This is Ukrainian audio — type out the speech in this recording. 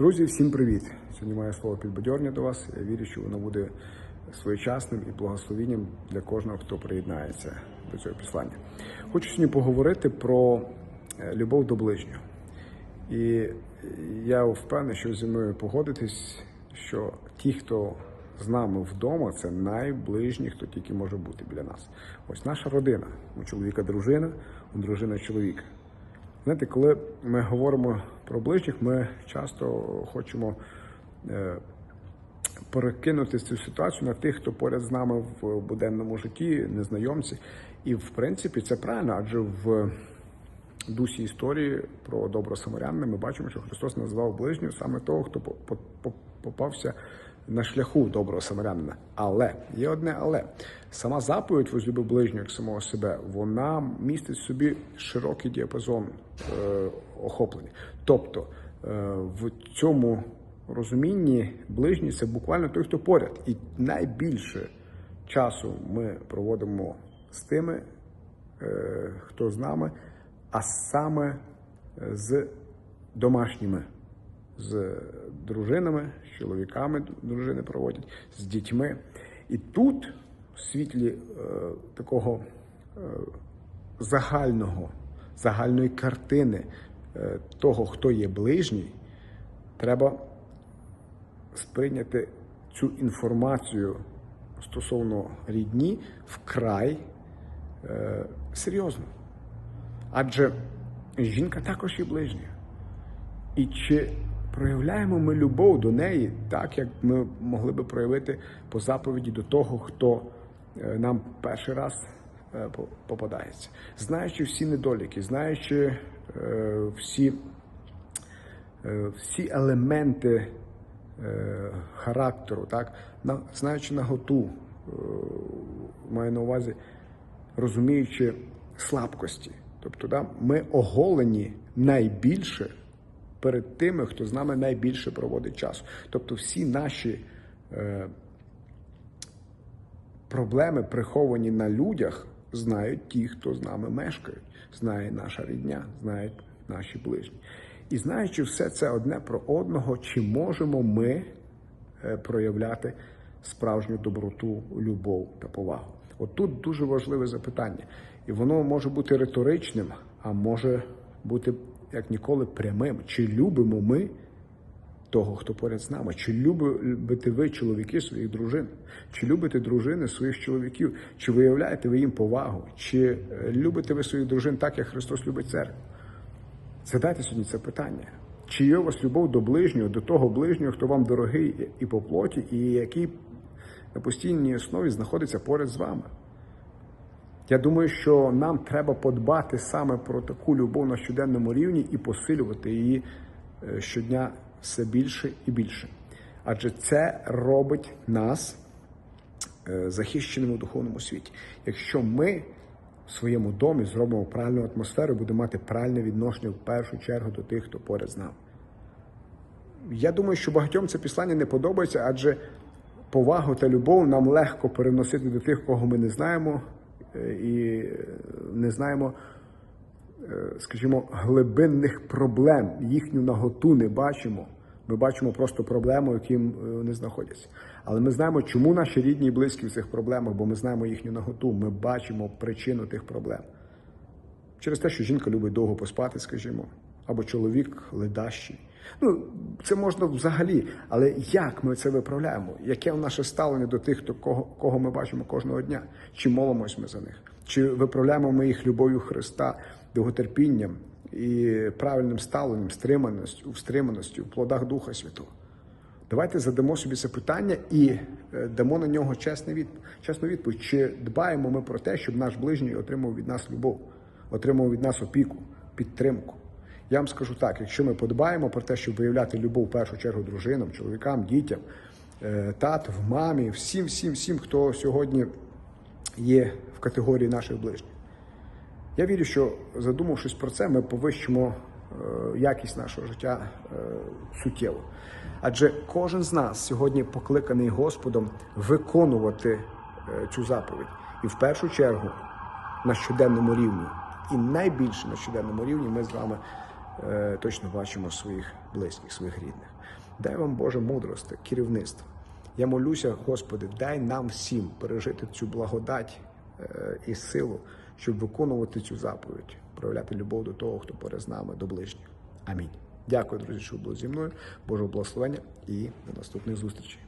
Друзі, всім привіт! Сьогодні маю слово підбадьорення до вас. Я вірю, що воно буде своєчасним і благословенням для кожного, хто приєднається до цього післання. Хочу сьогодні поговорити про е, любов до ближнього. І я впевнений, що зі мною погодитесь, що ті, хто з нами вдома, це найближні, хто тільки може бути біля нас. Ось наша родина. У чоловіка дружина, у дружина чоловік. Знаєте, коли ми говоримо про ближніх, ми часто хочемо е, перекинути цю ситуацію на тих, хто поряд з нами в буденному житті, незнайомці. І в принципі це правильно, адже в дусі історії про доброго самарянина ми бачимо, що Христос назвав ближнього саме того, хто по- по- по- попався на шляху доброго самарянина. Але є одне але сама заповідь возлюби ближнього як самого себе, вона містить в собі широкий діапазон е, охоплення. Тобто е, в цьому розумінні ближній це буквально той, хто поряд. І найбільше часу ми проводимо з тими, е, хто з нами, а саме е, з домашніми, з дружинами, з чоловіками дружини проводять, з дітьми. І тут, в світлі е, такого е, загального, загальної картини е, того, хто є ближній, треба сприйняти цю інформацію стосовно рідні вкрай е, серйозно. Адже жінка також є ближня. І чи проявляємо ми любов до неї так, як ми могли би проявити по заповіді до того, хто е, нам перший раз е, попадається, знаючи всі недоліки, знаючи е, всі, всі елементи характеру, так, на, знаючи наготу, маю на увазі, розуміючи слабкості. Тобто, да, ми оголені найбільше перед тими, хто з нами найбільше проводить часу. Тобто, всі наші е, проблеми, приховані на людях, знають ті, хто з нами мешкають, знає наша рідня, знають наші ближні. І знаючи все це одне про одного, чи можемо ми е, проявляти справжню доброту, любов та повагу? От тут дуже важливе запитання, і воно може бути риторичним, а може бути як ніколи прямим. Чи любимо ми того, хто поряд з нами? Чи любите ви чоловіки своїх дружин? Чи любите дружини своїх чоловіків? Чи виявляєте ви їм повагу? Чи е, любите ви своїх дружин так, як Христос любить церкву? Задайте сьогодні це питання. Чи є у вас любов до ближнього, до того ближнього, хто вам дорогий і по плоті, і який на постійній основі знаходиться поряд з вами? Я думаю, що нам треба подбати саме про таку любов на щоденному рівні і посилювати її е, щодня все більше і більше. Адже це робить нас е, захищеними у духовному світі. Якщо ми в своєму домі зробимо правильну атмосферу, будемо мати правильне відношення в першу чергу до тих, хто поряд з нами. Я думаю, що багатьом це післання не подобається, адже повагу та любов нам легко переносити до тих, кого ми не знаємо, і е, не знаємо, е, скажімо, глибинних проблем. Їхню наготу не бачимо. Ми бачимо просто проблему, які е, вони знаходяться. Але ми знаємо, чому наші рідні і близькі в цих проблемах, бо ми знаємо їхню наготу. Ми бачимо причину тих проблем. Через те, що жінка любить довго поспати, скажімо, або чоловік ледащий. Ну, це можна взагалі, але як ми це виправляємо? Яке наше ставлення до тих, хто, кого, кого ми бачимо кожного дня? Чи молимось ми за них? Чи виправляємо ми їх любов'ю Христа, довготерпінням і правильним ставленням, стриманості, стриманості, в плодах Духа Святого? Давайте задамо собі це питання і е, дамо на нього. Чесну відповідь, чи дбаємо ми про те, щоб наш ближній отримав від нас любов, отримав від нас опіку, підтримку. Я вам скажу так: якщо ми подбаємо про те, щоб виявляти любов в першу чергу дружинам, чоловікам, дітям, е, тату, мамі, всім, всім, всім, хто сьогодні є в категорії наших ближніх. Я вірю, що задумавшись про це, ми повищимо е, якість нашого життя е, суттєво. Адже кожен з нас сьогодні покликаний Господом виконувати цю заповідь. І в першу чергу на щоденному рівні. І найбільше на щоденному рівні ми з вами точно бачимо своїх близьких, своїх рідних. Дай вам Боже мудрости, керівництва. Я молюся, Господи, дай нам всім пережити цю благодать е, і силу, щоб виконувати цю заповідь, проявляти любов до того, хто поряд з нами, до ближніх. Амінь. Дякую, друзі, що були зі мною. Божого благословення і до наступних зустрічей.